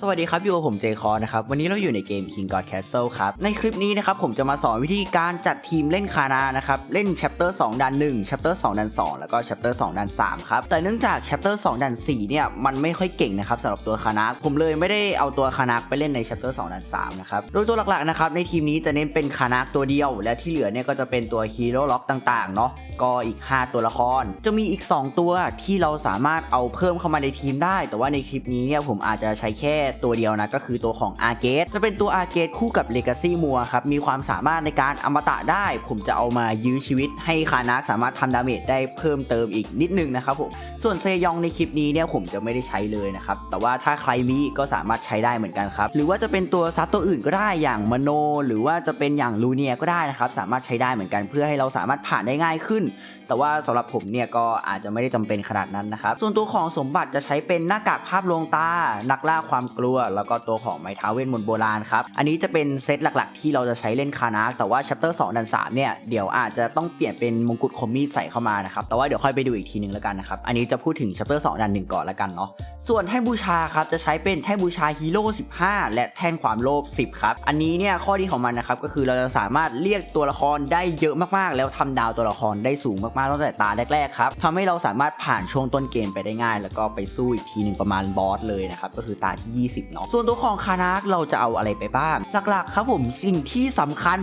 สวัสดีครับ อยู่กับผมเจคอนะครับ วันนี้เราอยู่ในเกม King God Castle ครับ ในคลิปนี้นะครับผมจะมาสอนวิธีการจัดทีมเล่นคานานะครับ เล่น Chapter 2ดัน1 Chapter 2ดัน2 แล้วก็ Chapter 2ดัน3ครับ แต่เนื่องจาก Chapter 2ดัน4เนี่ย มันไม่ค่อยเก่งนะครับสำหรับตัวคานาผมเลยไม่ได้เอาตัวคานาไปเล่นใน Chapter 2ดัน3นะครับ โดยตัวหลักๆนะครับในทีมนี้จะเน้นเป็นคานาตัวเดียว และที่เหลือเนี่ยก็จะเป็นตัวฮีโร่ล็อกต่างๆเนาะ ก็อีก 5 ตัวละคร จะมีอีก 2 ตัวที่เราสามารถเอาเพิ่มเข้ามาในทีมได้ แต่ว่าในคลิปนี้เนี่ยผมอาจจะใช้แค่ตัวเดียวนะก็คือตัวของอาร์เกสจะเป็นตัวอาร์เกสคู่กับเลกาซี่มัวครับมีความสามารถในการอมตะได้ ผมจะเอามายื้อชีวิตให้คานักสามารถทำดาเมจได้เพิ่มเติมอีกนิดนึงนะครับผมส่วนเซยองในคลิปนี้เนี่ยผมจะไม่ได้ใช้เลยนะครับแต่ว่าถ้าใครมีก็สามารถใช้ได้เหมือนกันครับหรือว่าจะเป็นตัวซับตัวอื่นก็ได้อย่างมโน หรือว่าจะเป็นอย่างลูเนียก็ได้นะครับสามารถใช้ได้เหมือนกันเพื่อให้เราสามารถผ่านได้ง่ายขึ้น แต่ว่าสำหรับผมเนี่ยก็อาจจะไม่ได้จำเป็นขนาดนั้นนะครับ ส่วนตัวของสมบัติจะใช้เป็นหน้ากากภาพลวงตา นักล่าความกลัว แล้วก็ตัวของไม้เท้าเวทมนต์โบราณครับ อันนี้จะเป็นเซตหลักๆ ที่เราจะใช้เล่นคานาร์แต่ว่าชัปเตอร์2ดัน3เนี่ยเดี๋ยวอาจจะต้องเปลี่ยนเป็นมงกุฎคมมีดใส่เข้ามานะครับ แต่ว่าเดี๋ยวค่อยไปดูอีกทีหนึงแล้วกันนะครับ อันนี้จะพูดถึงชัปเตอร์2ดัน1ก่อนแล้วกันเนาะ ส่วนแท่นบูชาครับจะใช้เป็นแท่นบูชาฮีโร่15 และแท่นความโลภ10ครับ อันนี้เนี่ยข้อดีของมันนะครับก็คือเราจะสามารถเรียกตัวละครได้เยอะมากๆ แล้วทำดาวตัวละครได้สูงมากๆตั้งแต่ตาแรกๆครับทำให้เราสามารถผ่านช่วงต้นเกมไปได้ง่าย แล้วก็ไปสู้อีกทีหนึ่งประมาณบอสเลยนะครับก็คือตาที่ 20เนาะส่วนตัวของคานาร์เราจะเอาอะไรไปบ้างหลักๆครับผมสิ่งที่สำคัญ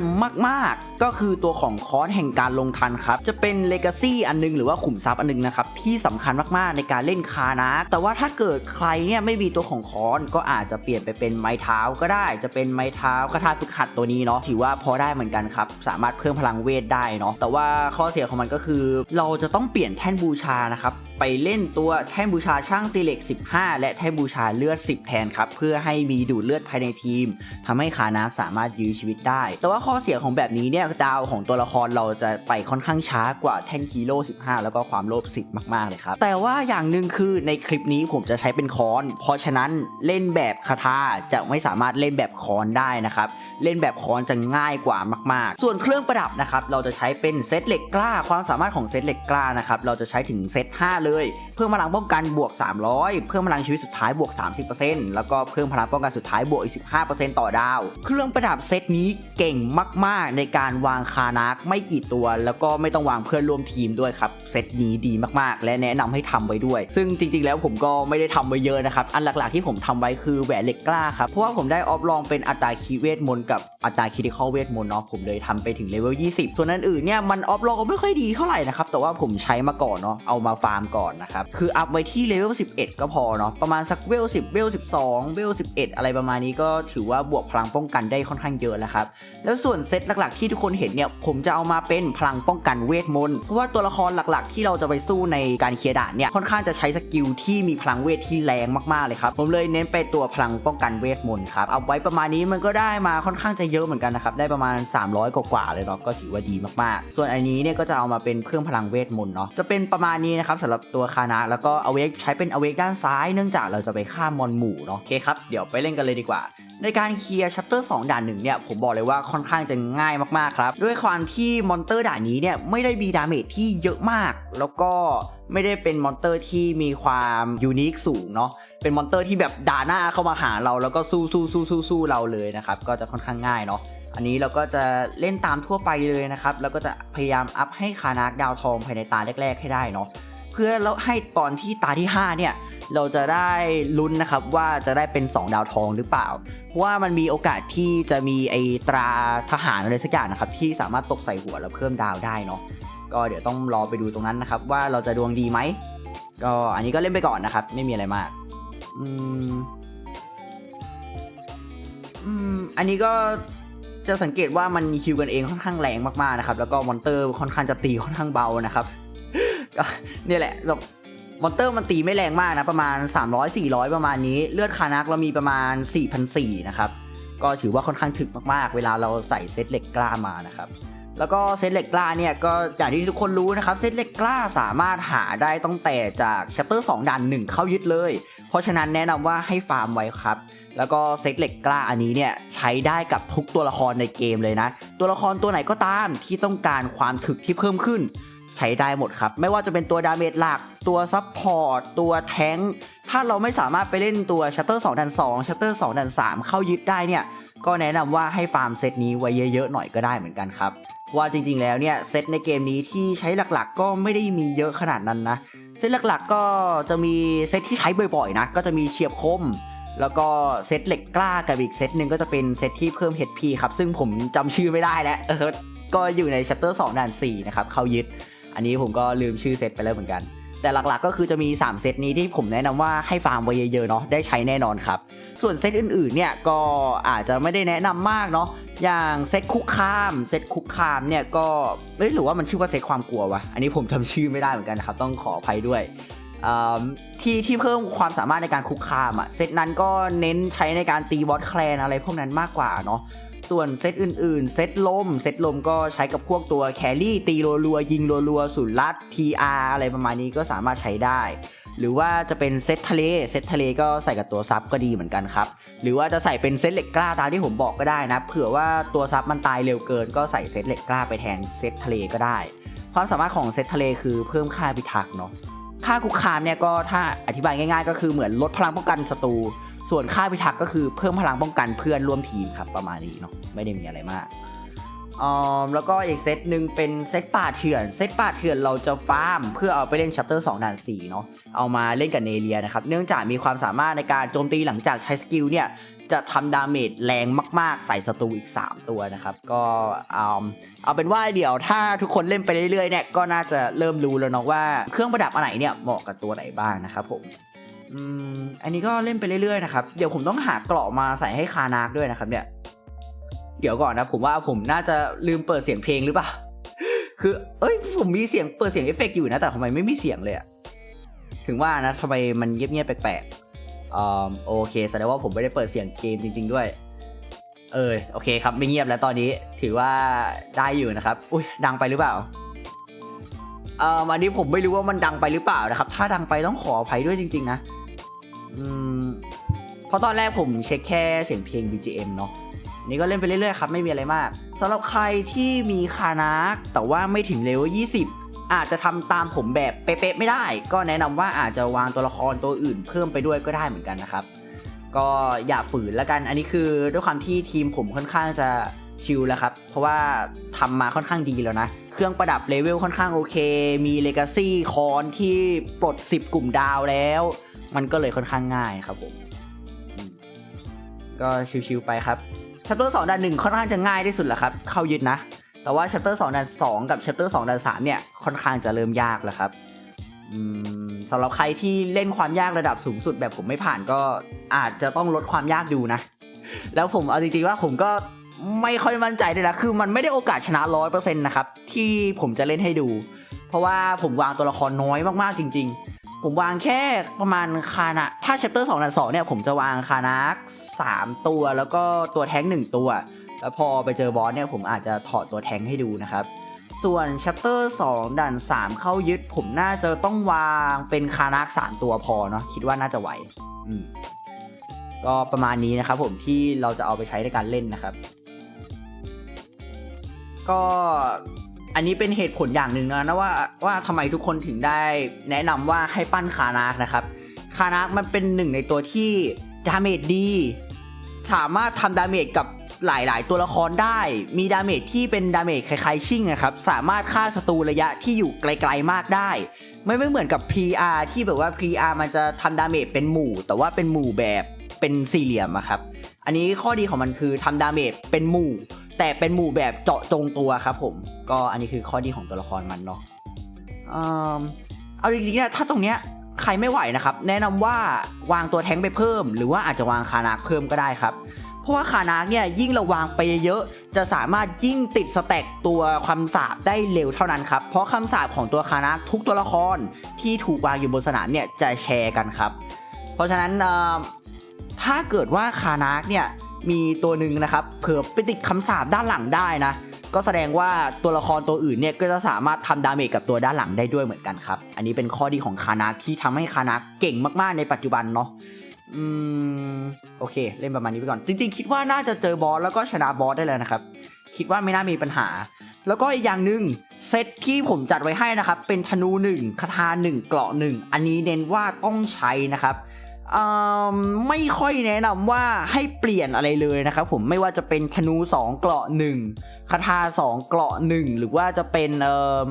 มากๆ ก็คือตัวของคอนแห่งการลงทันครับจะเป็นเลกาซี่อันนึงหรือว่าขุมทรัพย์อันนึงนะครับที่สำคัญมากๆในการเล่นคานาร์แต่ว่าถ้าเกิดใครเนี่ยไม่มีตัวของคอนก็อาจจะเปลี่ยนไปเป็นไม้เท้าก็ได้ จะเป็นไม้เท้าคาถาฝึกหัดตัวนี้เนาะถือว่าพอได้เหมือนกันครับสามารถเพิ่มพลังเวทได้เนาะแต่ว่าข้อเสียของมันก็คือเราจะต้องเปลี่ยนแท่นบูชานะครับ ไปเล่นตัวแท่นบูชาช่างตีเหล็ก 15 และแท่นบูชาเลือด 10 แทนครับ เพื่อให้มีดูดเลือดภายในทีมทำให้คานาสามารถยื้อชีวิตได้ แต่ว่าข้อเสียของแบบนี้เนี่ยดาวของตัวละครเราจะไปค่อนข้างช้ากว่าแท่นฮีโร่15 แล้วก็ความโลภ10 มากๆเลยครับ แต่ว่าอย่างหนึ่งคือในคลิปนี้ผมจะใช้เป็นคอน เพราะฉะนั้นเล่นแบบคาถาจะไม่สามารถเล่นแบบคอนได้นะครับเล่นแบบคอนจะง่ายกว่ามาก ๆ ส่วนเครื่องประดับนะครับเราจะใช้เป็นเซตเหล็กกล้า ความสามารถของเซตเหล็กกล้านะครับเราจะใช้ถึงเซต5เลยเพิ่มพลังป้องกันบวก 300 เพิ่มพลังชีวิตสุดท้ายบวก 30%แล้วก็เพิ่มพลังป้องกันสุดท้ายบวกอีก 15%ต่อดาว เครื่องประดับเซตนี้เก่งมาก ๆ ในการวางคานักไม่กี่ตัว แล้วก็ไม่ต้องวางเพื่อนร่วมทีมด้วยครับ เซตนี้ดีมากๆ และแนะนำให้ทำไว้ด้วย ซึ่งจริง ๆ แล้วผมก็ไม่ได้ทำไว้เยอะนะครับ อันหลัก ๆ ที่ผมทำไว้คือแหวนเหล็กกล้าครับ เพราะว่าผมได้ออฟลองเป็นอัตราคีเวทมนต์กับอัตราคิดิคอลเวทมนต์เนาะ ผมเลยทำไปถึงเลเวล 20 ส่วนอันอื่นเนี่ยมันออฟลองก็ไม่ค่อยดีเท่าไหร่นะครับ แต่ว่าผมใช้มาก่อนเนาะ เอามาฟาร์มก่อนนะครับ คืออัพไว้ที่เลเวล 11 ก็พอเนาะ ประมาณสักเวล 10 เวล 12 เวล 11 อะไรประมาณนี้ก็ถือว่าบวกพลังป้องกันได้ค่อนข้างเยอะแล้วครับ แล้วส่วนเซตหลักๆที่ทุกคนเห็นเนี่ย ผมจะเอามาเป็นพลังป้องกันเวทมนต์ เพราะว่าตัวละครหลักๆ ที่เราจะไปสู้ในการเคลียร์ด่านเนี่ย ค่อนข้างจะใช้สกิลที่มีพลังเวทที่แรงมากๆเลยครับ ผมเลยเน้นไปตัวพลังป้องกันเวทมนต์ครับ เอาไว้ประมาณนี้มันก็ได้มาค่อนข้างจะเยอะเหมือนกันนะครับ ได้ประมาณ 300 กว่าๆเลยเนาะ ก็ถือว่าดีมากๆ ส่วนอันนี้เนี่ยก็จะเอามาเป็นเครื่องพลังเวทมนต์เนาะ จะเป็นประมาณนี้นะครับสำหรับตัวคานะ แล้วก็อเวกใช้เป็นอเวกด้านซ้ายเนื่องจากเราจะไปฆ่ามอนหมู่เนาะโอเคครับ เดี๋ยวไปเล่นกันเลยดีกว่า ในการเคลียร์ชัปเตอร์2ด่านหนึ่งเนี่ยผมบอกเลยว่าค่อนข้างจะง่ายมากๆครับ ด้วยความที่มอนเตอร์ด่านนี้เนี่ยไม่ได้มีดาเมจที่เยอะมาก แล้วก็ไม่ได้เป็นมอนเตอร์ที่มีความยูนิคสูงเนาะเป็นมอนเตอร์ที่แบบด่าหน้าเข้ามาหาเราแล้วก็สู้สู้สู้สู้สู้เราเลยนะครับก็จะค่อนข้างง่ายเนาะอันนี้เราก็จะเล่นตามทั่วไปเลยนะครับแล้วก็จะพยายามอัพให้คานักดาวทองภายในตาแรก ๆ ให้ได้เนาะ เพื่อแล้วให้ตอนที่ตาที่ 5 เนี่ย เราจะได้ลุ้นนะครับว่าจะได้เป็น 2 ดาวทองหรือเปล่า เพราะว่ามันมีโอกาสที่จะมีไอตราทหารอะไรสักอย่างนะครับ ที่สามารถตกใส่หัวแล้วเพิ่มดาวได้เนาะก็เดี๋ยวต้องรอไปดูตรงนั้นนะครับ ว่าเราจะดวงดีไหมก็อันนี้ก็เล่นไปก่อนนะครับ ไม่มีอะไรมากอืมอืมอันนี้ก็จะสังเกตว่ามันคิวกันเองค่อนข้างแรงมากๆนะครับ แล้วก็มอนเตอร์ค่อนข้างจะตีค่อนข้างเบานะครับ ก็เนี่ยแหละแบบมอนเตอร์มันตีไม่แรงมากนะ ประมาณ 300 400 ประมาณนี้ เลือดคานักเรามีประมาณ 4,400 นะครับ ก็ถือว่าค่อนข้างถึกมากๆ เวลาเราใส่เซตเหล็กกล้ามานะครับ แล้วก็เซตเหล็กกล้าเนี่ยก็อย่างที่ทุกคนรู้นะครับ เซตเหล็กกล้าสามารถหาได้ตั้งแต่จาก chapter 2ด่าน1 เข้ายึดเลย เพราะฉะนั้นแนะนำว่าให้ฟาร์มไว้ครับ แล้วก็เซตเหล็กกล้าอันนี้เนี่ยใช้ได้กับทุกตัวละครในเกมเลยนะ ตัวละครตัวไหนก็ตามที่ต้องการความถึกที่เพิ่มขึ้น ใช้ได้หมดครับ ไม่ว่าจะเป็นตัวดาเมจหลัก ตัวซับพอร์ต ตัวแทงค์ถ้าเราไม่สามารถไปเล่นตัวชัปเตอร์2ดัน2ชัปเตอร์2ดัน3เข้ายึดได้เนี่ย ก็แนะนำว่าให้ฟาร์มเซตนี้ไว้เยอะๆหน่อยก็ได้เหมือนกันครับ ว่าจริงๆแล้วเนี่ยเซตในเกมนี้ที่ใช้หลักๆ ก็ไม่ได้มีเยอะขนาดนั้นนะ เซตหลักๆก็จะมีเซตที่ใช้บ่อยๆนะก็จะมีเฉียบคมแล้วก็เซตเหล็กกล้ากับอีกเซตหนึ่งก็จะเป็นเซตที่เพิ่ม HP ครับ ซึ่งผมจำชื่อไม่ได้แล้ว เออ ก็อยู่ใน chapter 2ด่าน4นะครับ เข้ายึด อันนี้ผมก็ลืมชื่อเซตไปแล้วเหมือนกัน แต่หลักๆก็คือจะมี 3 เซตนี้ที่ผมแนะนำว่าให้ฟาร์มไว้เยอะๆเนาะได้ใช้แน่นอนครับ ส่วนเซตอื่นๆเนี่ยก็อาจจะไม่ได้แนะนำมากเนาะอย่างเซตคุกคามเซตคุกคามเนี่ยก็เอ้ยหรือว่ามันชื่อว่าเซตความกลัววะอันนี้ผมจำชื่อไม่ได้เหมือนกันครับต้องขออภัยด้วยที่ที่เพิ่มความสามารถในการคุกคามอะเซตนั้นก็เน้นใช้ในการตีบอสแคลนอะไรพวกนั้นมากกว่าเนาะ ส่วนเซตอื่นๆ เซตลม เซตลมก็ใช้กับพวกตัวแครี่ตีรัวๆยิงรัวๆสุดลัด TR อะไรประมาณนี้ก็สามารถใช้ได้ หรือว่าจะเป็นเซตทะเล เซตทะเลก็ใส่กับตัวซับก็ดีเหมือนกันครับ หรือว่าจะใส่เป็นเซตเหล็กกล้าตามที่ผมบอกก็ได้นะ เผื่อว่าตัวซับมันตายเร็วเกิน ก็ใส่เซตเหล็กกล้าไปแทนเซตทะเลก็ได้ ความสามารถของเซตทะเลคือเพิ่มค่าพิทักษ์เนาะ ค่าคุกคามเนี่ยก็ถ้าอธิบายง่าย ๆ ก็คือเหมือนลดพลังป้องกันศัตรู ส่วนค่าพิทักษ์ก็คือเพิ่มพลังป้องกันเพื่อนร่วมทีมครับประมาณนี้เนาะไม่ได้มีอะไรมากออแล้วก็อีกเซตหนึ่งเป็นเซตป่าเถื่อน เซตป่าเถื่อนเราจะฟาร์มเพื่อเอาไปเล่นชัปเตอร์2ด่าน4เนาะเอามาเล่นกับเนเลียนะครับ เนื่องจากมีความสามารถในการโจมตีหลังจากใช้สกิลเนี่ย จะทำดาเมจแรงมาก ๆ ใส่ศัตรูอีก 3 ตัวนะครับ ก็เอาเอาเป็นว่าเดี๋ยวถ้าทุกคนเล่นไปเรื่อยๆเนี่ยก็น่าจะเริ่มรู้แล้วเนาะว่าเครื่องประดับอันไหนเนี่ยเหมาะกับตัวไหนบ้างนะครับผม อันนี้ก็เล่นไปเรื่อยๆนะครับ เดี๋ยวผมต้องหาเกราะมาใส่ให้คานาคด้วยนะครับ เนี่ย เดี๋ยวก่อนนะ ผมว่าผมน่าจะลืมเปิดเสียงเพลงหรือเปล่า คือ เอ้ย ผมมีเสียงเปิดเสียงเอฟเฟกต์อยู่นะ แต่ทำไมไม่มีเสียงเลยอะถึงว่านะทำไมมันเงียบๆแปลกๆอ่าโอเค แสดงว่าผมไม่ได้เปิดเสียงเกมจริง ๆ ด้วย เออ โอเคครับ ไม่เงียบแล้วตอนนี้ ถือว่าได้อยู่นะครับ อุ้ยดังไปหรือเปล่าเอ่ออันนี้ผมไม่รู้ว่ามันดังไปหรือเปล่านะครับ ถ้าดังไปต้องขออภัยด้วยจริง ๆ นะ อืมเพราะตอนแรกผมเช็คแค่เสียงเพลง BGM เนาะนี่ก็เล่นไปเรื่อยๆครับ ไม่มีอะไรมากสำหรับใครที่มีคานาคแต่ว่าไม่ถึงเลเวล20 อาจจะทำตามผมแบบเป๊ะๆไม่ได้ ก็แนะนำว่าอาจจะวางตัวละครตัวอื่นเพิ่มไปด้วยก็ได้เหมือนกันนะครับ ก็อย่าฝืนแล้วกัน อันนี้คือด้วยความที่ทีมผมค่อนข้างจะชิลแล้วครับ เพราะว่าทำมาค่อนข้างดีแล้วนะ เครื่องประดับเลเวลค่อนข้างโอเค มีเลกาซี่คอนที่ปลด 10 กลุ่มดาวแล้ว มันก็เลยค่อนข้างง่ายครับผมก็ชิลๆไปครับชัปเตอร์สองด่านหนึ่งค่อนข้างจะง่ายที่สุดแหละครับ เข้ายึดนะ แต่ว่าชัปเตอร์สองด่านสองกับชัปเตอร์สองด่านสามเนี่ยค่อนข้างจะเริ่มยากแล้วครับอืมสำหรับใครที่เล่นความยากระดับสูงสุดแบบผมไม่ผ่านก็อาจจะต้องลดความยากดูนะ แล้วผมเอาจริงๆว่าผมก็ไม่ค่อยมั่นใจเลยนะ คือมันไม่ได้โอกาสชนะร้อยเปอร์เซ็นต์นะครับ ที่ผมจะเล่นให้ดู เพราะว่าผมวางตัวละครน้อยมากๆจริง ๆ ผมวางแค่ประมาณคานะถ้า chapter 2ด่าน2เนี่ยผมจะวางคานะสามตัวแล้วก็ตัวแท้งหนึ่งตัว แล้วพอไปเจอบอสเนี่ยผมอาจจะถอดตัวแท้งให้ดูนะครับส่วน chapter 2ด่าน3 เข้ายึด ผมน่าจะต้องวางเป็นคานักสามตัวพอเนาะคิดว่าน่าจะไหวอืมก็ประมาณนี้นะครับผมที่เราจะเอาไปใช้ในการเล่นนะครับ ก็ อันนี้เป็นเหตุผลอย่างหนึ่งนะนะว่าว่าทำไมทุกคนถึงได้แนะนำว่าให้ปั้นคานาคนะครับ คานาคมันเป็นหนึ่งในตัวที่ดาเมจดี สามารถทำดาเมจกับหลาย ๆ ตัวละครได้ มีดาเมจที่เป็นดาเมจคล้ายๆชิ่งนะครับ สามารถฆ่าศัตรูระยะที่อยู่ไกล ๆ มากได้ ไม่ไม่เหมือนกับ PR ที่แบบว่า PR มันจะทำดาเมจเป็นหมู่ แต่ว่าเป็นหมู่แบบเป็นสี่เหลี่ยมอะครับ อันนี้ข้อดีของมันคือทำดาเมจเป็นหมู่ แต่เป็นหมู่แบบเจาะจงตัวครับผม ก็อันนี้คือข้อดีของตัวละครมันเนาะอืมเอาจริงๆเนี่ยถ้าตรงเนี้ยใครไม่ไหวนะครับ แนะนำว่าวางตัวแท้งไปเพิ่ม หรือว่าอาจจะวางคานาคเพิ่มก็ได้ครับ เพราะว่าคานาคเนี่ยยิ่งเราวางไปเยอะ จะสามารถยิ่งติดสแต็กตัวคำสาปได้เร็วเท่านั้นครับ เพราะคำสาปของตัวคานาคทุกตัวละครที่ถูกวางอยู่บนสนามเนี่ยจะแชร์กันครับ เพราะฉะนั้นถ้าเกิดว่าคานาคเนี่ย มีตัวหนึ่งนะครับเผื่อไปติดคำสาปด้านหลังได้นะ ก็แสดงว่าตัวละครตัวอื่นเนี่ยก็จะสามารถทำดาเมจกับตัวด้านหลังได้ด้วยเหมือนกันครับ อันนี้เป็นข้อดีของคานาคที่ทำให้คานาเก่งมากๆในปัจจุบันเนาะอืมโอเค เล่นประมาณนี้ไปก่อน จริงๆ คิดว่าน่าจะเจอบอสแล้วก็ชนะบอสได้แล้วนะครับ คิดว่าไม่น่ามีปัญหา แล้วก็อีกอย่างหนึ่งเซตที่ผมจัดไว้ให้นะครับ เป็นธนู1คาถา1เกราะ1อันนี้เน้นว่าต้องใช้นะครับ ไม่ค่อยแนะนำว่าให้เปลี่ยนอะไรเลยนะครับผมไม่ว่าจะเป็นธนู2เกราะ1คาถา2เกราะ1 หรือว่าจะเป็นเอ่อ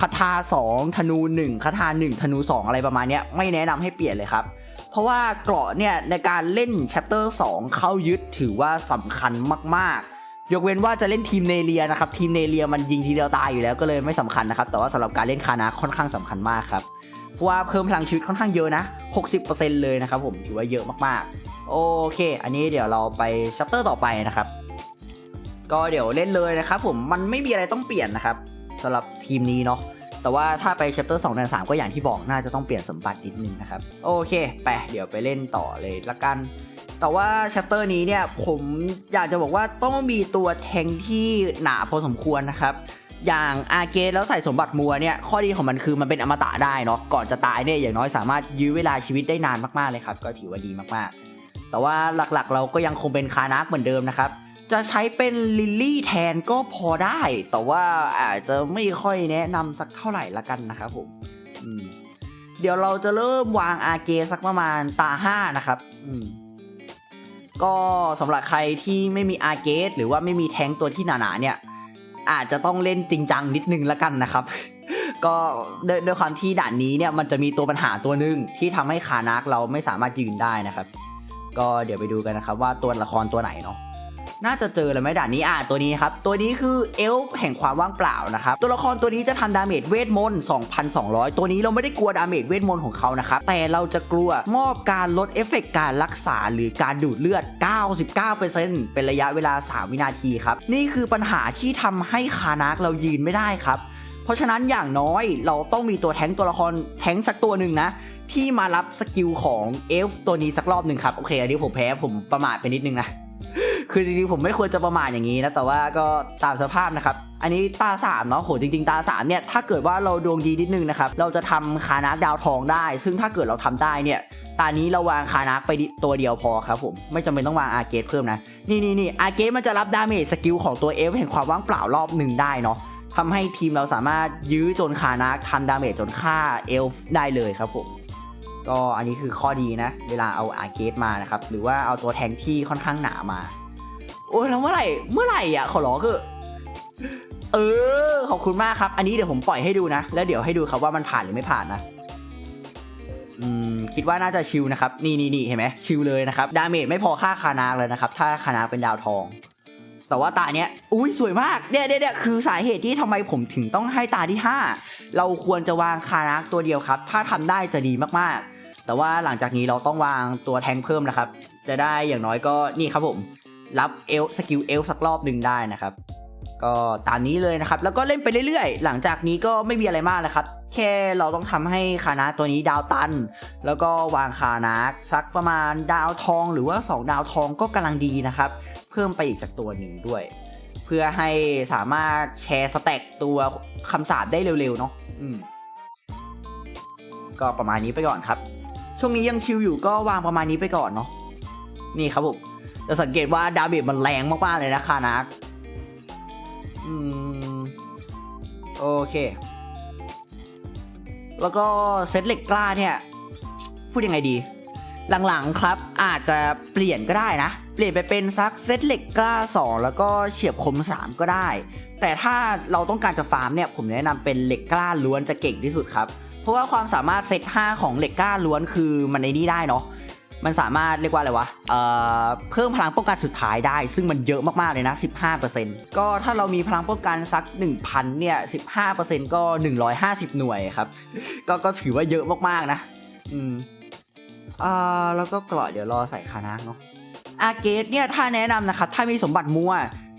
คาถา2ธนู1คาถา1ธนู 2 อะไรประมาณนี้ไม่แนะนำให้เปลี่ยนเลยครับเพราะว่าเกราะเนี่ยในการเล่น chapter 2เข้ายึดถือว่าสำคัญมากๆ ยกเว้นว่าจะเล่นทีมเนเรียนะครับทีมเนเรียมันยิงทีเดียวตายอยู่แล้วก็เลยไม่สำคัญนะครับแต่ว่าสำหรับการเล่นคานาค่อนข้างสำคัญมากครับ เพราะว่าเพิ่มพลังชีวิตค่อนข้างเยอะนะ 60%เลยนะครับผมถือว่าเยอะมากๆ โอเค อันนี้เดี๋ยวเราไป chapter ต่อไปนะครับ ก็เดี๋ยวเล่นเลยนะครับผมมันไม่มีอะไรต้องเปลี่ยนนะครับสำหรับทีมนี้เนาะแต่ว่าถ้าไป chapter 2ใน3ก็อย่างที่บอกน่าจะต้องเปลี่ยนสมบัตินิดนึงนะครับ โอเค ไปเดี๋ยวไปเล่นต่อเลยละกัน แต่ว่า chapter นี้เนี่ยผมอยากจะบอกว่าต้องมีตัวแทงที่หนาพอสมควรนะครับ อย่างอาเกตแล้วใส่สมบัติมัวเนี่ยข้อดีของมันคือมันเป็นอมตะได้เนาะก่อนจะตายเนี่ยอย่างน้อยสามารถยื้อเวลาชีวิตได้นานมากๆเลยครับ ก็ถือว่าดีมากๆ แต่ว่าหลักๆ เราก็ยังคงเป็นคานักเหมือนเดิมนะครับจะใช้เป็นลิลลี่แทนก็พอได้ แต่ว่าอาจจะไม่ค่อยแนะนำสักเท่าไหร่ละกันนะครับผมมเดี๋ยวเราจะเริ่มวางอาเกสักประมาณตาห้านะครับก็สำหรับใครที่ไม่มีอาเกสหรือว่าไม่มีแทงตัวที่หนาๆเนี่ย อาจจะต้องเล่นจริงจังนิดนึงละกันนะครับ ก็ด้วยด้วยความที่ด่านนี้เนี่ยมันจะมีตัวปัญหาตัวหนึ่งที่ทำให้คานักเราไม่สามารถยืนได้นะครับ ก็เดี๋ยวไปดูกันนะครับว่าตัวละครตัวไหนเนาะ น่าจะเจอเลยไหมด่านนี้อะตัวนี้ครับ ตัวนี้คือเอลฟ์แห่งความว่างเปล่านะครับ ตัวละครตัวนี้จะทำดาเมจเวทมนต์2,200 ตัวนี้เราไม่ได้กลัวดาเมจเวทมนต์ของเขานะครับ แต่เราจะกลัวมอบการลดเอฟเฟกต์การรักษาหรือการดูดเลือด 99%เป็นระยะเวลา 3 วินาทีครับ นี่คือปัญหาที่ทำให้คานักเรายืนไม่ได้ครับ เพราะฉะนั้นอย่างน้อยเราต้องมีตัวแท้งตัวละครแท้งสักตัวหนึ่งนะที่มารับสกิลของเอลฟ์ตัวนี้สักรอบหนึ่งครับ โอเค อันนี้ผมแพ้ผมประมาทไปนิดนึงนะ คือจริงๆผมไม่ควรจะประมาทอย่างนี้นะแต่ว่าก็ตามสภาพนะครับ อันนี้ตาสามเนาะโหจริงๆ ตาสามเนี่ยถ้าเกิดว่าเราดวงดีนิดนึงนะครับเราจะทำคานักดาวทองได้ ซึ่งถ้าเกิดเราทำได้เนี่ยตานี้เราวางคานักไปตัวเดียวพอครับผมไม่จำเป็นต้องวางอาเกตเพิ่มนะนี่นี่นี่อาเกตมันจะรับดาเมจสกิลของตัวเอฟเห็นความว่างเปล่ารอบหนึ่งได้เนาะทำให้ทีมเราสามารถยื้อจนคานักทำดาเมจจนฆ่าเอลฟ์ได้เลยครับผม ก็อันนี้คือข้อดีนะ เวลาเอาอาร์เกตมานะครับ หรือว่าเอาตัวแทงที่ค่อนข้างหนามา โอ้ยแล้วเมื่อไหร่ เมื่อไหร่อะขอร้องคือเออ ขอบคุณมากครับ อันนี้เดี๋ยวผมปล่อยให้ดูนะ แล้วเดี๋ยวให้ดูครับว่ามันผ่านหรือไม่ผ่านนะอืมคิดว่าน่าจะชิลนะครับ นี่นี่นี่เห็นไหมชิลเลยนะครับ ดาเมจไม่พอค่าคานาเลยนะครับ ถ้าคานาเป็นดาวทอง แต่ว่าตาเนี้ย อุ้ยสวยมากเนี่ยเนี่ยเนี่ยคือสาเหตุที่ทำไมผมถึงต้องให้ตาที่ 5 เราควรจะวางคานักตัวเดียวครับ ถ้าทำได้จะดีมากๆ แต่ว่าหลังจากนี้เราต้องวางตัวแทงเพิ่มนะครับ จะได้อย่างน้อยก็นี่ครับผม รับเอลสกิลเอลสักรอบหนึ่งได้นะครับ ก็ตามนี้เลยนะครับ แล้วก็เล่นไปเรื่อยๆ หลังจากนี้ก็ไม่มีอะไรมากเลยครับ แค่เราต้องทำให้คานาตัวนี้ดาวตัน แล้วก็วางคานาสักประมาณดาวทอง หรือว่า 2 ดาวทองก็กำลังดีนะครับ เพิ่มไปอีกสักตัวหนึ่งด้วย เพื่อให้สามารถแชร์สแต็กตัวคำสาปได้เร็วๆเนาะอืมก็ประมาณนี้ไปก่อนครับ ช่วงนี้ยังชิลอยู่ก็วางประมาณนี้ไปก่อนเนาะนี่ครับผมจะสังเกตว่าดาเมจมันแรงมากๆเลยนะคานักอืมโอเค แล้วก็เซตเหล็กกล้าเนี่ย พูดยังไงดี หลังๆครับอาจจะเปลี่ยนก็ได้นะ เปลี่ยนไปเป็นซักเซตเหล็กกล้า 2 แล้วก็เฉียบคม 3 ก็ได้ แต่ถ้าเราต้องการจะฟาร์มเนี่ย ผมแนะนำเป็นเหล็กกล้าล้วนจะเก่งที่สุดครับ เพราะว่าความสามารถเซต5ของเหล็กก้าล้วนคือมันในนี้ได้เนาะมันสามารถเรียกว่าอะไรวะเอ่อเพิ่มพลังป้องกันสุดท้ายได้ ซึ่งมันเยอะมากๆเลยนะ 15%ก็ถ้าเรามีพลังป้องกันสัก 1,000 เนี่ย 15%ก็ 150 หน่วยครับ ก็ก็ถือว่าเยอะมากๆนะ อืมอ่าแล้วก็กราะเดี๋ยวรอใส่คานักเนาะ อาเกตเนี่ยถ้าแนะนำนะครับถ้ามีสมบัติมั่ว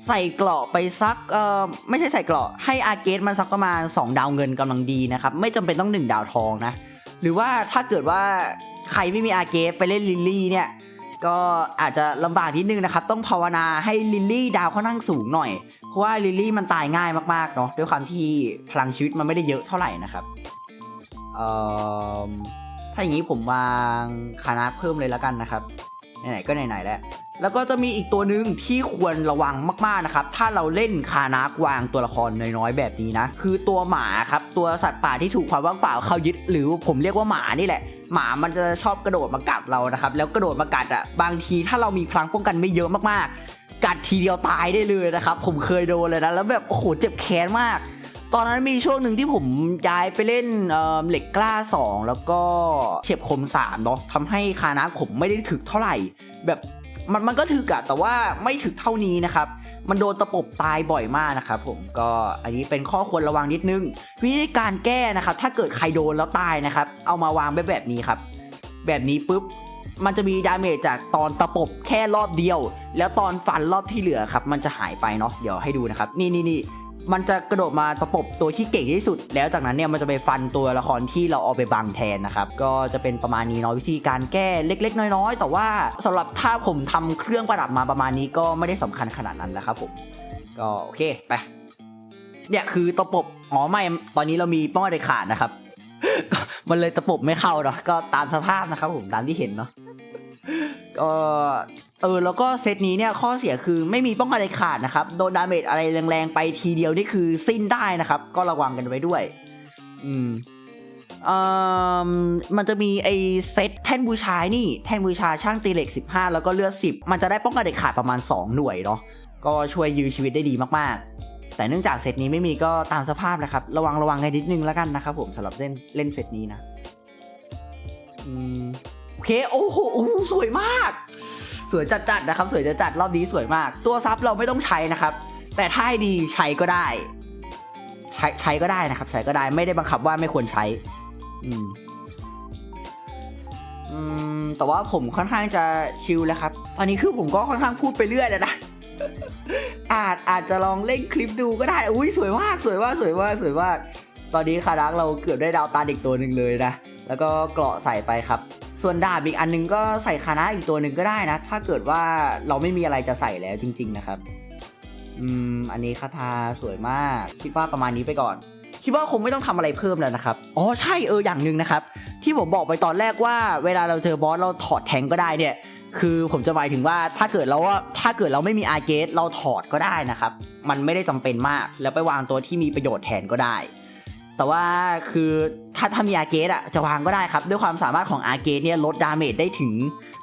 ใส่เกราะไปสักเอ่อไม่ใช่ใส่เกราะให้อาเกตมันสักประมาณ 2 ดาวเงินกำลังดีนะครับไม่จำเป็นต้อง 1 ดาวทองนะหรือว่าถ้าเกิดว่าใครไม่มีอาเกตไปเล่นลิลลี่เนี่ยก็อาจจะลำบากนิดนึงนะครับ ต้องภาวนาให้ลิลลี่ดาวค่อนข้างสูงหน่อย เพราะว่าลิลลี่มันตายง่ายมากๆเนาะด้วยความที่พลังชีวิตมันไม่ได้เยอะเท่าไหร่นะครับเอ่อถ้าอย่างนี้ผมวางคานาเพิ่มเลยแล้วกันนะครับ ไหนๆก็ไหนๆแล้วแล้วก็จะมีอีกตัวหนึ่งที่ควรระวังมากๆนะครับ ถ้าเราเล่นคานากวางตัวละครน้อยๆแบบนี้นะ คือตัวหมาครับ ตัวสัตว์ป่าที่ถูกความว่างเปล่าเขายึด หรือผมเรียกว่าหมานี่แหละ หมามันจะชอบกระโดดมากัดเรานะครับ แล้วกระโดดมากัดอะ บางทีถ้าเรามีพลังป้องกันไม่เยอะมากๆ กัดทีเดียวตายได้เลยนะครับ ผมเคยโดนเลยนะ แล้วแบบโอ้โหเจ็บแค้นมาก ตอนนั้นมีช่วงหนึ่งที่ผมย้ายไปเล่นเเหล็กกล้า 2 แล้วก็เฉียบคม3เนาะทำให้คานะผมไม่ได้ถึกเท่าไหร่ แบบมันมันก็ถึกอะแต่ว่าไม่ถึกเท่านี้นะครับ มันโดนตะปบตายบ่อยมากนะครับผมก็อันนี้เป็นข้อควรระวังนิดนึง วิธีการแก้นะครับ ถ้าเกิดใครโดนแล้วตายนะครับ เอามาวางแบบแบบนี้ครับ แบบนี้ปุ๊บมันจะมีดาเมจจากตอนตะปบแค่รอบเดียว แล้วตอนฟันรอบที่เหลือครับ มันจะหายไปเนาะเดี๋ยวให้ดูนะครับ นี่นี่นี่ มันจะกระโดดมาตะปบตัวที่เก่งที่สุด แล้วจากนั้นเนี่ยมันจะไปฟันตัวละครที่เราเอาไปบังแทนนะครับ ก็จะเป็นประมาณนี้เนาะวิธีการแก้เล็ก ๆ น้อยๆ แต่ว่าสำหรับถ้าผมทำเครื่องประดับมาประมาณนี้ก็ไม่ได้สำคัญขนาดนั้นแล้วครับผมก็โอเคไปเนี่ยคือตะปบอ๋อไม่ตอนนี้เรามีป้องกันเด็ดขาดนะครับมันเลยตะปบไม่เข้าเนาะก็ตามสภาพนะครับผมตามที่เห็นเนาะ ก็เออแล้วก็เซตนี้เนี่ยข้อเสียคือไม่มีป้องกันเด็ดขาดนะครับ โดนดาเมจอะไรแรงๆไปทีเดียวนี่คือสิ้นได้นะครับ ก็ระวังกันไว้ด้วย อืมเอ่อมันจะมีไอเซตแท่นบูชานี่ แท่นบูชาช่างตีเหล็ก 15 แล้วก็เลือด 10 มันจะได้ป้องกันเด็ดขาดประมาณ 2 หน่วยเนาะก็ช่วยยื้อชีวิตได้ดีมากๆ แต่เนื่องจากเซตนี้ไม่มีก็ตามสภาพนะครับ ระวังระวังกันนิดนึงแล้วกันนะครับผมสำหรับเล่นเล่นเซตนี้นะ อืม โอเคโอ้โหโอ้โหสวยมาก สวยจัดๆนะครับ สวยจัดๆรอบนี้สวยมาก ตัวซับเราไม่ต้องใช้นะครับ แต่ถ้าให้ดีใช้ก็ได้ ใช้ใช้ก็ได้นะครับ ใช้ก็ได้ไม่ได้บังคับว่าไม่ควรใช้ อืมอืมแต่ว่าผมค่อนข้างจะชิลแล้วครับ ตอนนี้คือผมก็ค่อนข้างพูดไปเรื่อยแล้วนะอาจอาจจะลองเล่นคลิปดูก็ได้อุ้ยสวยมากสวยมากสวยมากสวยมากตอนนี้คารักเราเกือบได้ดาวตาเด็กตัวหนึ่งเลยนะแล้วก็เกราะใส่ไปครับ ส่วนดาบอีกอันหนึงก็ใส่คานะอีกตัวหนึ่งก็ได้นะ ถ้าเกิดว่าเราไม่มีอะไรจะใส่แล้วจริง ๆ นะครับ อืม อันนี้คาทาสวยมาก คิดว่าประมาณนี้ไปก่อน คิดว่าคงไม่ต้องทำอะไรเพิ่มแล้วนะครับ อ๋อ ใช่เอออย่างหนึ่งนะครับ ที่ผมบอกไปตอนแรกว่า เวลาเราเจอบอสเราถอดแทงก็ได้เนี่ย คือผมจะหมายถึงว่าถ้าเกิดเราว่าถ้าเกิดเราไม่มีอาเกสเราถอดก็ได้นะครับ มันไม่ได้จำเป็นมาก แล้วไปวางตัวที่มีประโยชน์แทนก็ได้ แต่ว่าคือถ้าถ้ามีอาเกสอะจะวางก็ได้ครับ ด้วยความสามารถของอาเกสเนี่ยลดดาเมจได้ถึง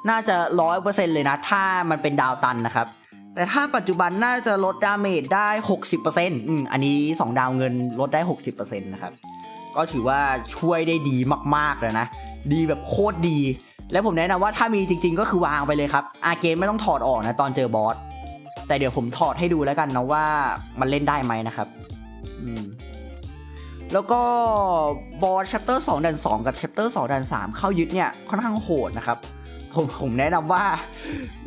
น่าจะร้อยเปอร์เซ็นเลยนะ ถ้ามันเป็นดาวตันนะครับ แต่ถ้าปัจจุบันน่าจะลดดาเมจได้ 60%อืมอันนี้ 2 ดาวเงินลดได้ 60%นะครับ ก็ถือว่าช่วยได้ดีมากๆเลยนะ ดีแบบโคตรดี และผมแนะนำว่าถ้ามีจริง ๆ ก็คือวางไปเลยครับ อาเกมไม่ต้องถอดออกนะตอนเจอบอส แต่เดี๋ยวผมถอดให้ดูแล้วกันนะว่ามันเล่นได้ไหมนะครับ อืม แล้วก็บอส chapter 2ดัน2กับ chapter 2ดัน3เข้ายึดเนี่ยค่อนข้างโหดนะครับ ผมผมแนะนำว่า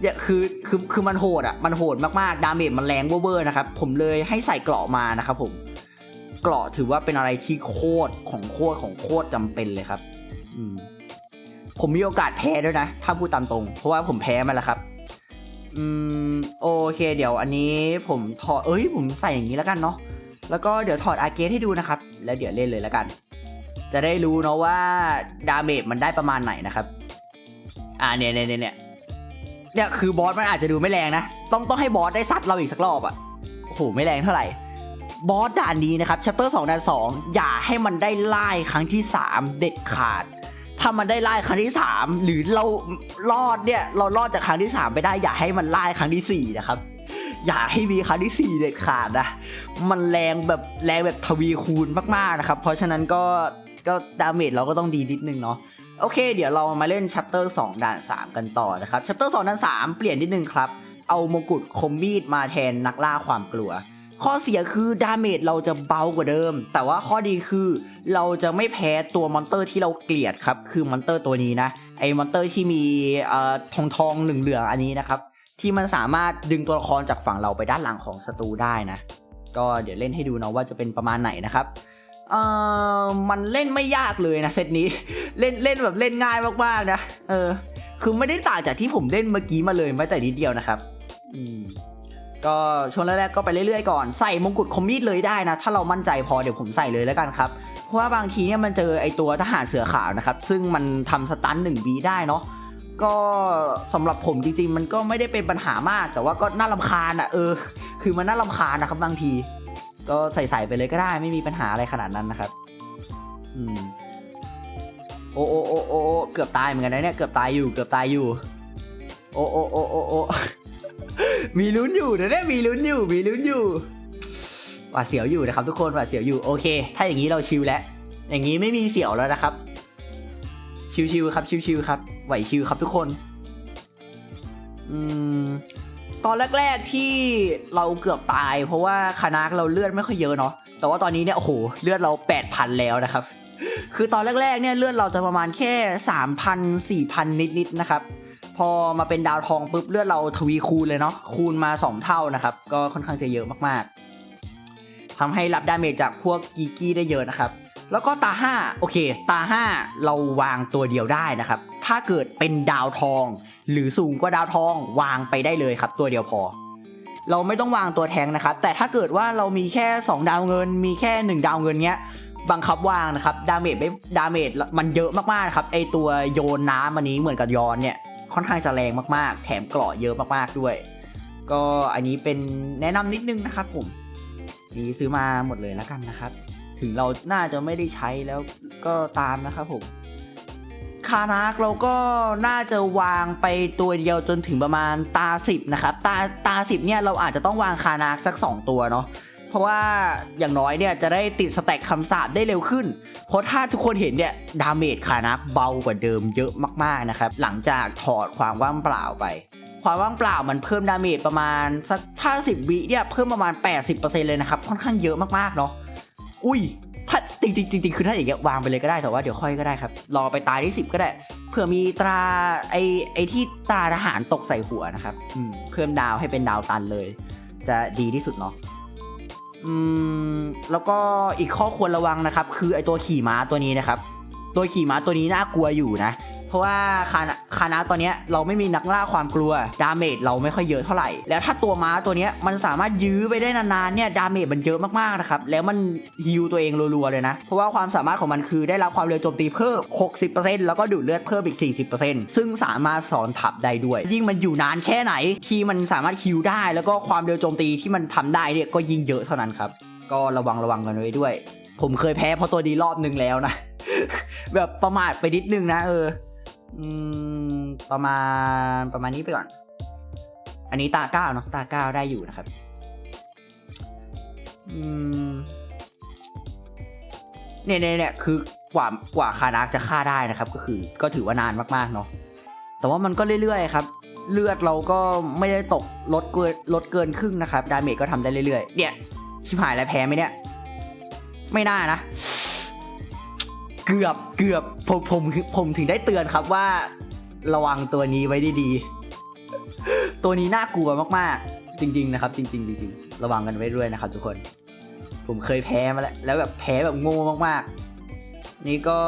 เนี่ยคือคือคือมันโหดอะมันโหดมากๆ ดาเมจมันแรงเวอร์ๆนะครับ ผมเลยให้ใส่เกราะมานะครับผมเกราะถือว่าเป็นอะไรที่โคตรของโคตรของโคตรจำเป็นเลยครับ อืมผมมีโอกาสแพ้ด้วยนะ ถ้าพูดตามตรง เพราะว่าผมแพ้มาแล้วครับ อืม โอเค เดี๋ยวอันนี้ผมถอดเอ้ย ผมใส่อย่างนี้แล้วกันเนาะ แล้วก็เดี๋ยวถอดอาเกสให้ดูนะครับ แล้วเดี๋ยวเล่นเลยแล้วกัน จะได้รู้เนาะว่าดาเมจมันได้ประมาณไหนนะครับ อ่าเนี่ยเนี่ยเนี่ยเนี่ยเนี่ยคือบอสมันอาจจะดูไม่แรงนะ ต้องต้องให้บอสได้ซัดเราอีกสักรอบอะ่ะโอ้โหไม่แรงเท่าไหร่บอสด่านนี้นะครับ chapter 2ด่าน2องอย่าให้มันได้ไล่ครั้งที่3เด็ดขาด ถ้ามันได้ไล่ครั้งที่3หรือเรารอดเนี่ยเรารอดจากครั้งที่3ไปได้อย่าให้มันไล่ครั้งที่4นะครับ อย่าให้มีครั้งที่ 4 เด็ดขาดนะ มันแรงแบบแรงแบบทวีคูณมากๆนะครับ เพราะฉะนั้นก็ก็ดาเมจเราก็ต้องดีนิดนึงเนาะโอเค เดี๋ยวเรามาเล่น chapter 2ด่าน 3 กันต่อนะครับ chapter 2ด่าน 3 เปลี่ยนนิดนึงครับ เอามงกุฎคมมีดมาแทนนักล่าความกลัว ข้อเสียคือดาเมจเราจะเบากว่าเดิม แต่ว่าข้อดีคือเราจะไม่แพ้ตัวมอนเตอร์ที่เราเกลียดครับ คือมอนเตอร์ตัวนี้นะ ไอ้มอนเตอร์ที่มีเอ่อทองทองๆเหลืองๆอันนี้นะครับ ที่มันสามารถดึงตัวละครจากฝั่งเราไปด้านหลังของศัตรูได้นะ ก็เดี๋ยวเล่นให้ดูนะว่าจะเป็นประมาณไหนนะครับเอ่อมันเล่นไม่ยากเลยนะเซตนี้ เล่นเล่นแบบเล่นง่ายมากๆนะ เออ คือไม่ได้ต่างจากที่ผมเล่นเมื่อกี้มาเลยแม้แต่นิดเดียวนะครับ อืม ก็ช่วงแรกๆก็ไปเรื่อยๆก่อน ใส่มงกุฎคอมมิดเลยได้นะ ถ้าเรามั่นใจพอเดี๋ยวผมใส่เลยแล้วกันครับ เพราะว่าบางทีเนี่ยมันเจอไอตัวทหารเสือขาวนะครับ ซึ่งมันทำสตันหนึ่งวีได้เนาะ ก็สำหรับผมจริงๆ มันก็ไม่ได้เป็นปัญหามาก แต่ว่าก็น่าลำคาญอะเออ คือมันน่าลำคาญนะครับบางที ก็ใส่ๆไปเลยก็ได้ไม่มีปัญหาอะไรขนาดนั้นนะครับ อืมโอ้โอ้โอ้โอ้โอ้เกือบตายเหมือนกันนะเนี่ยเกือบตายอยู่เกือบตายอยู่ โอ้โอ้โอ้โอ้โอ้มีลุ้นอยู่นะเนี่ยมีลุ้นอยู่ มีลุ้นอยู่หวาดเสียวอยู่นะครับทุกคนหวาดเสียวอยู่โอเค ถ้าอย่างนี้เราชิลแล้วอย่างนี้ไม่มีเสียวแล้วนะครับ ชิวๆครับชิวๆครับไหวชิวครับทุกคนอืมตอนแรกๆที่เราเกือบตาย เพราะว่าคณะเราเลือดไม่ค่อยเยอะเนาะแต่ว่าตอนนี้เนี่ยโอ้โหเลือดเราแปดพันแล้วนะครับ คือตอนแรกๆเนี่ยเลือดเราจะประมาณแค่สามพันสี่พันนิดๆนะครับ พอมาเป็นดาวทองปุ๊บเลือดเราทวีคูณเลยเนาะคูณมาสองเท่านะครับ ก็ค่อนข้างจะเยอะมากๆทำให้รับดาเมจจากพวกกีกี้ได้เยอะนะครับ แล้วก็ตาห้าโอเค ตาห้าเราวางตัวเดียวได้นะครับ ถ้าเกิดเป็นดาวทอง หรือสูงกว่าดาวทองวางไปได้เลยครับ ตัวเดียวพอ เราไม่ต้องวางตัวแทงนะครับ แต่ถ้าเกิดว่าเรามีแค่ 2 ดาวเงิน มีแค่ 1 ดาวเงินเนี้ยบังคับวางนะครับ ดาเมจไม่ดาเมจมันเยอะมากๆนะครับ ไอตัวโยนน้ำอันนี้เหมือนกับยอนเนี่ย ค่อนข้างจะแรงมากๆ แถมเกราะเยอะมากๆด้วย ก็อันนี้เป็นแนะนำนิดนึงนะครับผม นี่ซื้อมาหมดเลยแล้วกันนะครับ ถึงเราน่าจะไม่ได้ใช้แล้วก็ตามนะครับผมคานักเราก็น่าจะวางไปตัวเดียวจนถึงประมาณตาสิบนะครับ ตาตาสิบเนี่ยเราอาจจะต้องวางคานักสัก 2 ตัวเนาะเพราะว่าอย่างน้อยเนี่ยจะได้ติดสแต็กคำสาปได้เร็วขึ้น เพราะถ้าทุกคนเห็นเนี่ยดาเมจคานักเบากว่าเดิมเยอะมากๆนะครับ หลังจากถอดความว่างเปล่าไป ความว่างเปล่ามันเพิ่มดาเมจประมาณสักถ้าสิบวิเนี่ยเพิ่มประมาณ 80%เลยนะครับค่อนข้างเยอะมากๆเนาะ อุ้ยถ้าจริงจริงคือถ้าอย่างเงี้ยวางไปเลยก็ได้แต่ว่าเดี๋ยวค่อยก็ได้ครับรอไปตายที่สิบก็ได้เผื่อมีตราไอไอที่ตราทหารตกใส่หัวนะครับอืมเพิ่มดาวให้เป็นดาวตันเลย จะดีที่สุดเนาะอืมแล้วก็อีกข้อควรระวังนะครับ คือไอตัวขี่ม้าตัวนี้นะครับ ตัวขี่ม้าตัวนี้น่ากลัวอยู่นะ เพราะว่าคานาคานาตัวเนี้ยเราไม่มีนักล่าความกลัว ดาเมจเราไม่ค่อยเยอะเท่าไหร่ แล้วถ้าตัวม้าตัวเนี้ยมันสามารถยื้อไปได้นานๆเนี่ยดาเมจมันเยอะมากๆนะครับ แล้วมันฮิวตัวเองรัวๆเลยนะ เพราะว่าความสามารถของมันคือได้รับความเร็วโจมตีเพิ่ม 60%แล้วก็ดูดเลือดเพิ่มอีก 40%ซึ่งสามารถสอนทับได้ด้วย ยิ่งมันอยู่นานแค่ไหน ที่มันสามารถฮิวได้ แล้วก็ความเร็วโจมตีที่มันทำได้เนี่ยก็ยิ่งเยอะเท่านั้นครับ ก็ระวังระวังกันไว้ด้วย ผมเคยแพ้เพราะตัวดีรอบนึงแล้วนะ แบบประมาทไปนิดนึงนะเออ อืม ประมาณประมาณนี้ไปก่อน อันนี้ตาเก้าเนาะตาเก้าได้อยู่นะครับ อืมเนี่ยเนี่ยเนี่ยคือกว่ากว่าคานักจะฆ่าได้นะครับ ก็คือก็ถือว่านานมากๆเนาะแต่ว่ามันก็เรื่อยๆครับ เลือดเราก็ไม่ได้ตกลดเกินลดเกินครึ่งนะครับ ดาเมจก็ทำได้เรื่อยๆ เนี่ยชิบหายแล้วแพ้ไหมเนี่ย ไม่น่านะ เกือบเกือบผมผมผมถึงได้เตือนครับว่า ระวังตัวนี้ไว้ดีๆ ตัวนี้น่ากลัวมากๆ จริง ๆ นะครับ จริงๆจริงๆระวังกันไว้ด้วยนะครับ ทุกคน ผมเคยแพ้มาแล้วแล้วแบบแพ้แบบโง่มากๆ นี่ก็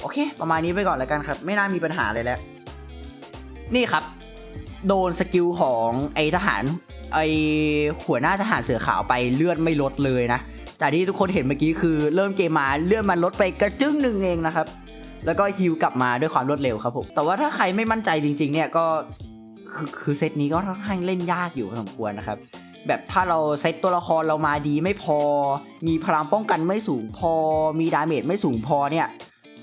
โอเค ประมาณนี้ไปก่อนแล้วกันครับ ไม่น่ามีปัญหาเลยแล้ว นี่ครับ โดนสกิลของไอทหารไอหัวหน้าทหารเสือขาวไปเลือดไม่ลดเลยนะ จากที่ทุกคนเห็นเมื่อกี้คือเริ่มเกมมาเลื่อนมันลดไปกระจึ้งหนึ่งเองนะครับ แล้วก็ฮิวกลับมาด้วยความรวดเร็วครับผมแต่ว่าถ้าใครไม่มั่นใจจริง ๆ เนี่ยก็คือคือเซตนี้ก็ค่อนข้างเล่นยากอยู่พอสมควรนะครับแบบถ้าเราเซตตัวละครเรามาดีไม่พอ มีพลังป้องกันไม่สูงพอ มีดาเมจไม่สูงพอเนี่ย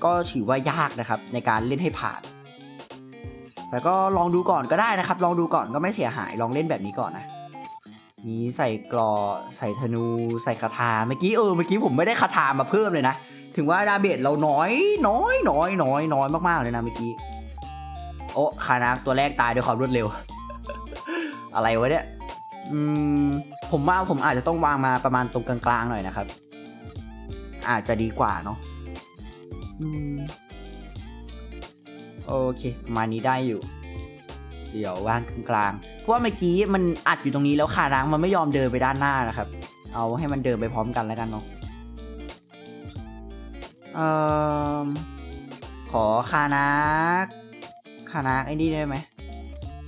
ก็ถือว่ายากนะครับในการเล่นให้ผ่าน แต่ก็ลองดูก่อนก็ได้นะครับ ลองดูก่อนก็ไม่เสียหาย ลองเล่นแบบนี้ก่อนนะ มีใส่กรอใส่ธนูใส่คาถาเมื่อกี้เออเมื่อกี้ผมไม่ได้คาถามาเพิ่มเลยนะ ถึงว่าดาเมจเราน้อยน้อยน้อยน้อยน้อยมากๆเลยนะเมื่อกี้ โอ้คานาตัวแรกตายด้วยความรวดเร็ว อะไรวะเนี่ยอืมผมว่าผมอาจจะต้องวางมาประมาณตรงกลางๆหน่อยนะครับ อาจจะดีกว่าเนาะอืมโอเคประมาณนี้ได้อยู่ เดี๋ยววางกลางๆเพราะว่าเมื่อกี้มันอัดอยู่ตรงนี้แล้วคารังมันไม่ยอมเดินไปด้านหน้านะครับ เอาให้มันเดินไปพร้อมกันแล้วกันเนาะเอ่อขอคานักคานักไอ้นี่ได้ไหม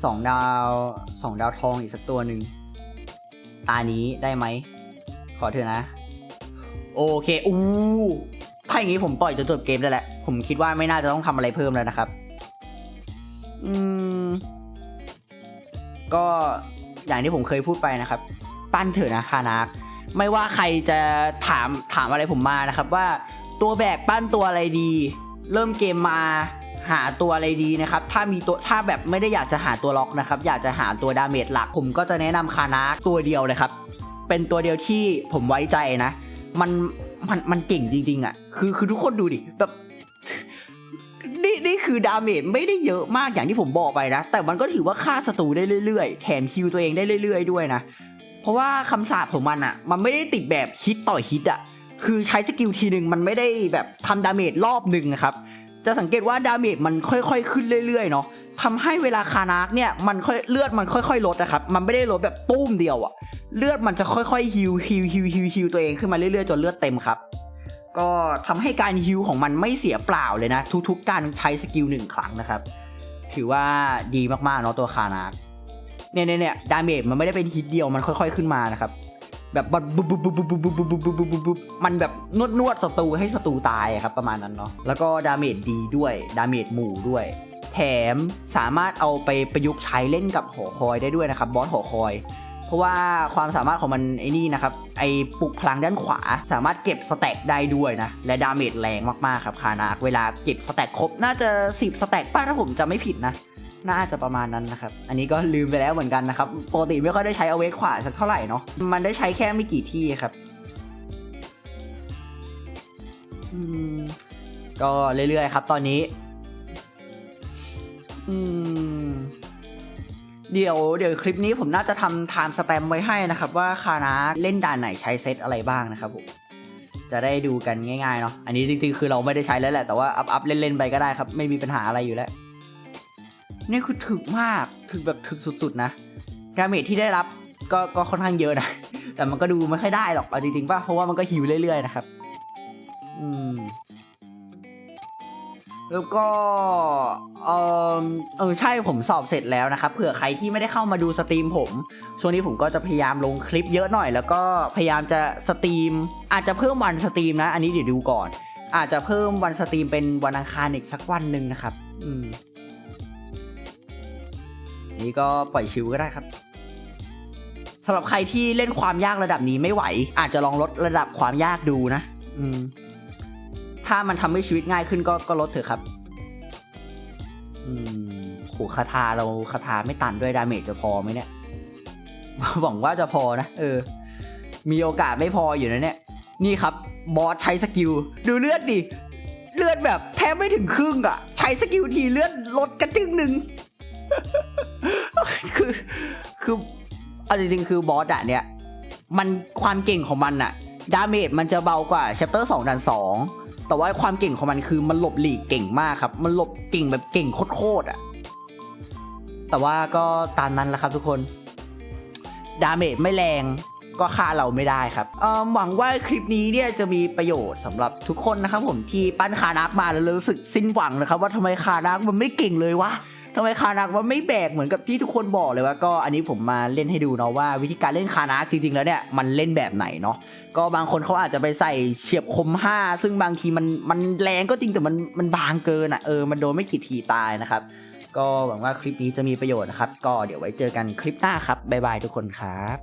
สองดาวสองดาวทองอีกสักตัวหนึ่งตานี้ได้ไหม ขอเถอะนะ โอเคอู้ถ้าอย่างนี้ผมปล่อยจนจบเกมได้แหละ ผมคิดว่าไม่น่าจะต้องทำอะไรเพิ่มแล้วนะครับ อืม ก็อย่างที่ผมเคยพูดไปนะครับ ปั้นเถอะนะคานักไม่ว่าใครจะถามถามอะไรผมมานะครับ ว่าตัวแบกปั้นตัวอะไรดี เริ่มเกมมาหาตัวอะไรดีนะครับ ถ้ามีตัวถ้าแบบไม่ได้อยากจะหาตัวล็อกนะครับ อยากจะหาตัวดาเมจหลัก ผมก็จะแนะนำคานักตัวเดียวเลยครับ เป็นตัวเดียวที่ผมไว้ใจนะ มันมันมันเก่งจริง ๆอะคือคือทุกคนดูดิแบบ นี่นี่คือดาเมจไม่ได้เยอะมากอย่างที่ผมบอกไปนะ แต่มันก็ถือว่าฆ่าศัตรูได้เรื่อยๆ แถมคิวตัวเองได้เรื่อยๆ ด้วยนะ เพราะว่าคำสาปของมันอะ่ะมันไม่ได้ติดแบบฮิตต่อฮิตอะ่ะคือใช้สกิลทีหนึ่งมันไม่ได้แบบทำดาเมจรอบหนึ่งนะครับ จะสังเกตว่าดาเมจมันค่อยๆ ขึ้นเรื่อยๆ เนาะทำให้เวลาคานาร์กเนี่ยมันค่อยเลือดมันค่อยๆลดนะครับ มันไม่ได้ลดแบบตุ้มเดียวอะ่ะเลือดมันจะค่อยๆฮิวฮิวฮิวฮิวฮิวตัวเองขึ้นมาเรื่อยๆ จนเลือดเต็มครับ ก็ทำให้การฮิวของมันไม่เสียเปล่าเลยนะ ทุกๆการใช้สกิลหนึ่งครั้งนะครับ ถือว่าดีมากๆเนาะตัวคานาร์กเนี่ยเนี่ยเนี่ยดาเมจมันไม่ได้เป็นฮิตเดียวมันค่อยๆขึ้นมานะครับแบบมันบุบบุบบุบบุบบุบบุบบุบบุบบุบบุบบุบมันแบบนวดนวดศัตรูให้ศัตรูตายครับประมาณนั้นเนาะแล้วก็ดาเมจดีด้วยดาเมจหมู่ด้วย แถมสามารถเอาไปประยุกต์ใช้เล่นกับหอคอยได้ด้วยนะครับบอสหอคอย ราะว่าความสามารถของมันไอ้นี่นะครับไอ้ปลุกพลังด้านขวา สามารถเก็บสแต็กได้ด้วยนะ และดาเมจแรงมากๆครับคานาเวลาเก็บสแต็กครบน่าจะ 10 สแต็กป้าถ้าผมจำไม่ผิดนะน่าจะประมาณนั้นนะครับ อันนี้ก็ลืมไปแล้วเหมือนกันนะครับ ปกติไม่ค่อยได้ใช้เอาเวกขวาสักเท่าไหร่เนาะ มันได้ใช้แค่ไม่กี่ที่ครับก็เรื่อยๆครับตอนนี้ อืม เดี๋ยวเดี๋ยวคลิปนี้ผมน่าจะทำไทม์สแตมไว้ให้นะครับ ว่าคานาเล่นด่านไหนใช้เซตอะไรบ้างนะครับผมจะได้ดูกันง่ายๆเนาะอันนี้จริงๆคือเราไม่ได้ใช้แล้วแหละแต่ว่าอัพอัพเล่นๆไปก็ได้ครับ ไม่มีปัญหาอะไรอยู่แล้วนี่คือถึกมากถึกแบบถึกสุดๆนะดาเมจที่ได้รับก็ก็ค่อนข้างเยอะนะแต่มันก็ดูไม่ค่อยได้หรอกเอาจริงๆป่ะเพราะว่ามันก็ฮิวเรื่อยๆนะครับ แล้วก็เออเออใช่ผมสอบเสร็จแล้วนะครับเผื่อใครที่ไม่ได้เข้ามาดูสตรีมผม ช่วงนี้ผมก็จะพยายามลงคลิปเยอะหน่อย แล้วก็พยายามจะสตรีม อาจจะเพิ่มวันสตรีมนะ อันนี้เดี๋ยวดูก่อน อาจจะเพิ่มวันสตรีมเป็นวันอังคารอีกสักวันหนึ่งนะครับ อืมนี่ก็ปล่อยชิวก็ได้ครับสำหรับใครที่เล่นความยากระดับนี้ไม่ไหว อาจจะลองลดระดับความยากดูนะ อืม ถ้ามันทำให้ชีวิตง่ายขึ้นก็ก็ลดเถอะครับ อืมโหคาถาเราคาถาไม่ตันด้วยดาเมจจะพอไหมเนี่ย หวังว่าจะพอนะ เออ มีโอกาสไม่พออยู่นะเนี่ย นี่ครับ บอสใช้สกิล ดูเลือดดิ เลือดแบบแทบไม่ถึงครึ่งอะใช้สกิลทีเลือดลดกระจึงหนึ่ง คือคือเอาจริงๆคือบอสอะเนี่ย มันความเก่งของมันอะดาเมจมันจะเบากว่า chapter 2ดัน2 แต่ว่าความเก่งของมันคือมันหลบหลีกเก่งมากครับ มันหลบเก่งแบบเก่งโคตรๆอะแต่ว่าก็ตามนั้นแหละครับทุกคน ดาเมจไม่แรงก็ฆ่าเราไม่ได้ครับหวังว่าคลิปนี้เนี่ยจะมีประโยชน์สำหรับทุกคนนะครับผมที่ปั้นคานักมาแล้วรู้สึกสิ้นหวังนะครับ ว่าทำไมคานักมันไม่เก่งเลยวะ ทำไมคานักมันไม่แบกเหมือนกับที่ทุกคนบอกเลยว่าก็อันนี้ผมมาเล่นให้ดูเนาะว่าวิธีการเล่นคานักจริงๆแล้วเนี่ยมันเล่นแบบไหนเนาะก็บางคนเขาอาจจะไปใส่เฉียบคม 5 ซึ่งบางทีมันมันแรงก็จริงแต่มันมันบางเกินอะเออมันโดนไม่กี่ทีตายนะครับ ก็หวังว่าคลิปนี้จะมีประโยชน์นะครับ ก็เดี๋ยวไว้เจอกันคลิปหน้าครับบ๊ายบายทุกคนครับ